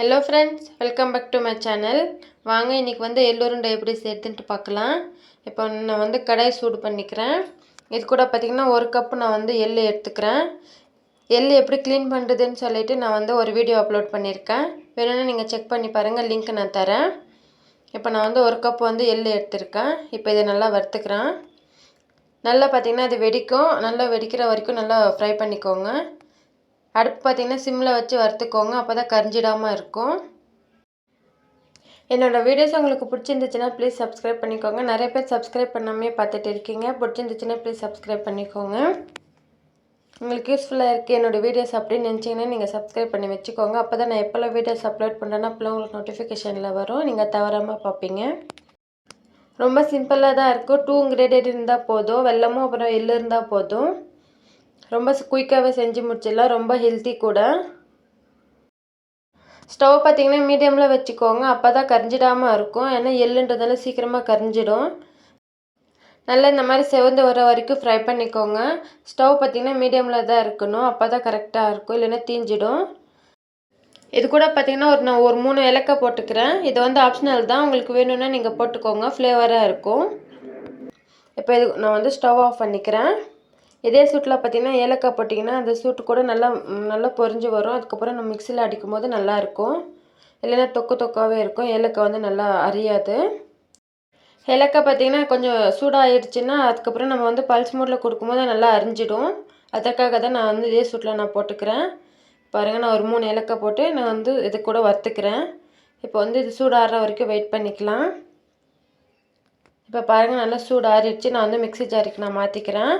Hello friends welcome back to my channel வாங்க இன்றைக்கி வந்து எள்ளுருண்டை எப்படி சேர்த்துன்ட்டு பார்க்கலாம். இப்போ நான் வந்து கடாய் சூடு பண்ணிக்கிறேன். இது கூட பார்த்திங்கன்னா ஒரு கப்பு நான் வந்து எள் எடுத்துக்கிறேன். எள் எப்படி க்ளீன் பண்ணுறதுன்னு சொல்லிவிட்டு நான் வந்து ஒரு வீடியோ அப்லோட் பண்ணியிருக்கேன். வேணும்னா நீங்கள் செக் பண்ணி பாருங்கள் லிங்க் நான் தரேன். இப்போ நான் வந்து ஒரு கப்பு வந்து எள் எடுத்திருக்கேன். இப்போ இதை நல்லா வறுத்துக்கிறேன். நல்லா பார்த்திங்கன்னா இது வெடிக்கும். நல்லா வெடிக்கிற வரைக்கும் நல்லா ஃப்ரை பண்ணிக்கோங்க. அடுப்பு பார்த்திங்கன்னா சிம்மில் வச்சு வறுத்துக்கோங்க அப்போ தான் கரிஞ்சிடாமல் இருக்கும். என்னோடய வீடியோஸ் உங்களுக்கு பிடிச்சிருந்துச்சுன்னா ப்ளீஸ் சப்ஸ்கிரைப் பண்ணிக்கோங்க. நிறைய பேர் சப்ஸ்கிரைப் பண்ணாமே பார்த்துட்டு இருக்கீங்க. பிடிச்சிருந்துச்சுன்னா ப்ளீஸ் சப்ஸ்கிரைப் பண்ணிக்கோங்க. உங்களுக்கு யூஸ்ஃபுல்லாக இருக்குது என்னோடய வீடியோஸ் அப்படின்னு நினச்சிங்கன்னா நீங்கள் சப்ஸ்கிரைப் பண்ணி வச்சுக்கோங்க. அப்போ தான் நான் எப்போல்லாம் வீடியோஸ் அப்லோட் பண்ணுறேன்னா அப்போல்லாம் உங்களுக்கு நோட்டிஃபிகேஷனில் வரும். நீங்கள் தவறாமல் பார்ப்பீங்க. ரொம்ப சிம்பிளாக தான் இருக்கும். டூ இன்க்ரீடியன்ட் இருந்தால் போதும். வெள்ளமும் அப்புறம் எள்ளு இருந்தால் போதும். ரொம்ப குயிக்காகவே செஞ்சு முடிச்சிடலாம். ரொம்ப ஹெல்த்தி கூட. ஸ்டவ் பார்த்திங்கன்னா மீடியமில் வச்சுக்கோங்க. அப்போ தான் கரிஞ்சிடாமல் இருக்கும். ஏன்னா எள்ளுன்றதால சீக்கிரமாக கரிஞ்சிடும். நல்லா இந்த மாதிரி செவந்து வர வரைக்கும் ஃப்ரை பண்ணிக்கோங்க. ஸ்டவ் பார்த்திங்கன்னா மீடியமில் தான் இருக்கணும். அப்போ தான் கரெக்டாக இருக்கும். இல்லைன்னா தீஞ்சிடும். இது கூட பார்த்திங்கன்னா ஒரு நான் ஒரு மூணு ஏலக்காய் போட்டுக்கிறேன். இது வந்து ஆப்ஷனல் தான். உங்களுக்கு வேணும்னா நீங்கள் போட்டுக்கோங்க. ஃப்ளேவராக இருக்கும். இப்போ இது நான் வந்து ஸ்டவ் ஆஃப் பண்ணிக்கிறேன். இதே சூட்டில் பார்த்திங்கன்னா ஏலக்காய் போட்டிங்கன்னா அந்த சூட்டு கூட நல்லா நல்லா பொரிஞ்சு வரும். அதுக்கப்புறம் நம்ம மிக்சியில் அடிக்கும் போது நல்லாயிருக்கும் இல்லைன்னா தொக்கு தொக்காகவே இருக்கும். ஏலக்காய் வந்து நல்லா அறியாது ஏலக்காய் பார்த்திங்கன்னா கொஞ்சம் சூடாகிடுச்சின்னா அதுக்கப்புறம் நம்ம வந்து பல்ஸ் மூடில் கொடுக்கும்போது நல்லா அரிஞ்சிடும். அதற்காக தான் நான் வந்து இதே சூட்டில் நான் போட்டுக்கிறேன். பாருங்கள் நான் ஒரு மூணு ஏலக்காய் போட்டு நான் வந்து இது கூட வறுத்துக்கிறேன். இப்போ வந்து இது சூடாகிற வரைக்கும் வெயிட் பண்ணிக்கலாம். இப்போ பாருங்கள் நல்லா சூடாறிடுச்சு. நான் வந்து மிக்சி ஜாருக்கு நான் மாற்றிக்கிறேன்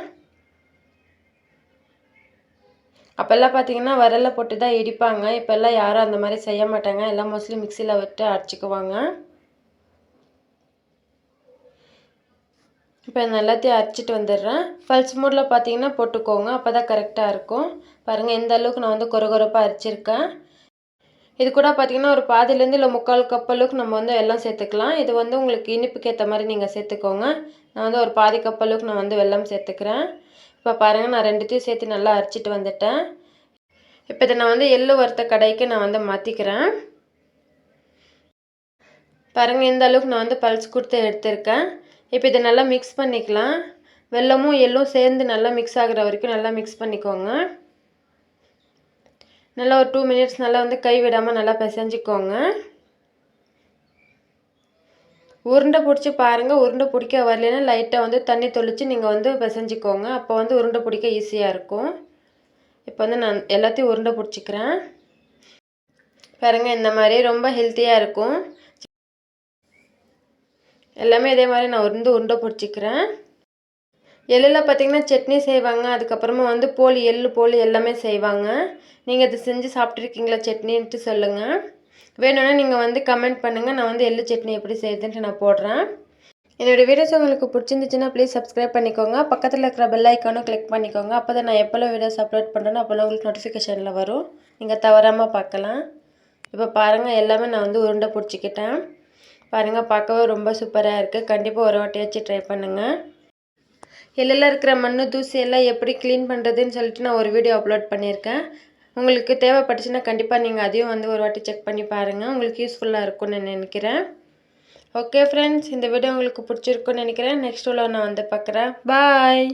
அப்போல்லாம் பார்த்தீங்கன்னா வரலை போட்டு தான் இடிப்பாங்க. இப்போல்லாம் யாரும் அந்த மாதிரி செய்ய மாட்டாங்க. எல்லாம் மோஸ்ட்லி மிக்சியில் விட்டு அரைச்சிக்குவாங்க. இப்போ நான் எல்லாத்தையும் அரைச்சிட்டு வந்துடுறேன். பல்ஸ் மூடில் பார்த்தீங்கன்னா போட்டுக்கோங்க. அப்போ தான் கரெக்டாக இருக்கும். பாருங்கள் எந்த அளவுக்கு நான் வந்து கொர கொரப்பாக அரைச்சிருக்கேன். இது கூட பார்த்திங்கன்னா ஒரு பாதிலேருந்து இல்லை முக்கால் கப் அளவுக்கு நம்ம வந்து எல்லாம் சேர்த்துக்கலாம். இது வந்து உங்களுக்கு இனிப்புக்கு ஏற்ற மாதிரி நீங்கள் சேர்த்துக்கோங்க. நான் வந்து ஒரு பாதி கப் அளவுக்கு நான் வந்து வெல்லம் சேர்த்துக்கிறேன். இப்போ பாருங்கள் நான் ரெண்டுத்தையும் சேர்த்து நல்லா அரைச்சிட்டு வந்துட்டேன். இப்போ இதை நான் வந்து எள்ளு வறுத்த கடைக்கு நான் வந்து மாற்றிக்கிறேன் பாருங்கள் இந்த அளவுக்கு நான் வந்து பல்ஸ் கொடுத்து எடுத்திருக்கேன். இப்போ இதை நல்லா மிக்ஸ் பண்ணிக்கலாம். வெள்ளமும் எள்ளும் சேர்ந்து நல்லா மிக்ஸ் ஆகிற வரைக்கும் நல்லா மிக்ஸ் பண்ணிக்கோங்க. நல்லா ஒரு டூ மினிட்ஸ் நல்லா வந்து கை விடாமல் நல்லா பிசைஞ்சிக்கோங்க. உருண்டை பிடிச்சி பாருங்கள் உருண்டை பிடிக்க வரலன்னா லைட்டாக வந்து தண்ணி தொளித்து நீங்கள் வந்து பிசைஞ்சிக்கோங்க. அப்போ வந்து உருண்டை பிடிக்க ஈஸியாக இருக்கும். இப்போ வந்து நான் எல்லாத்தையும் உருண்டை பிடிச்சிக்கிறேன். பாருங்கள் இந்த மாதிரி ரொம்ப ஹெல்த்தியாக இருக்கும். எல்லாமே இதே மாதிரி நான் உருந்து உருண்டை பிடிச்சிக்கிறேன். எள்ளில் பார்த்திங்கன்னா சட்னி செய்வாங்க அதுக்கப்புறமா வந்து போலி எள்ளு போலி எல்லாமே செய்வாங்க. நீங்கள் அதை செஞ்சு சாப்பிட்ருக்கீங்களா சட்னின்ட்டு சொல்லுங்கள் வேணும்னா நீங்கள் வந்து கமெண்ட் பண்ணுங்கள் நான் வந்து எள்ளு சட்னி எப்படி செய்யுதுன்ட்டு நான் போடுறேன். என்னோடய வீடியோஸ் உங்களுக்கு பிடிச்சிருந்துச்சுன்னா ப்ளீஸ் சப்ஸ்கிரைப் பண்ணிக்கோங்க. பக்கத்தில் இருக்கிற பெல் ஐக்கானும் கிளிக் பண்ணிக்கோங்க. அப்போ தான் நான் எப்போல்லாம் வீடியோஸ் அப்லோட் பண்ணுறேனோ அப்போல்லாம் உங்களுக்கு நோட்டிஃபிகேஷனில் வரும். நீங்கள் தவறாமல் பார்க்கலாம். இப்போ பாருங்கள் எல்லாமே நான் வந்து உருண்டை பிடிச்சிக்கிட்டேன். பாருங்கள் பார்க்கவே ரொம்ப சூப்பராக இருக்குது கண்டிப்பாக ஒரு வாட்டியாச்சும் ட்ரை பண்ணுங்கள் எல்லாம் இருக்கிற மண் தூசி எல்லாம் எப்படி க்ளீன் பண்ணுறதுன்னு சொல்லிட்டு நான் ஒரு வீடியோ அப்லோட் பண்ணியிருக்கேன். உங்களுக்கு தேவைப்பட்டுச்சுன்னா கண்டிப்பாக நீங்கள் அதையும் வந்து ஒரு வாட்டி செக் பண்ணி பாருங்கள் உங்களுக்கு யூஸ்ஃபுல்லாக இருக்கும்னு நான் நினைக்கிறேன். ஓகே ஃப்ரெண்ட்ஸ் இந்த வீடியோ உங்களுக்கு பிடிச்சிருக்குன்னு நினைக்கிறேன். நெக்ஸ்ட் உள்ள நான் வந்து பார்க்குறேன். பாய்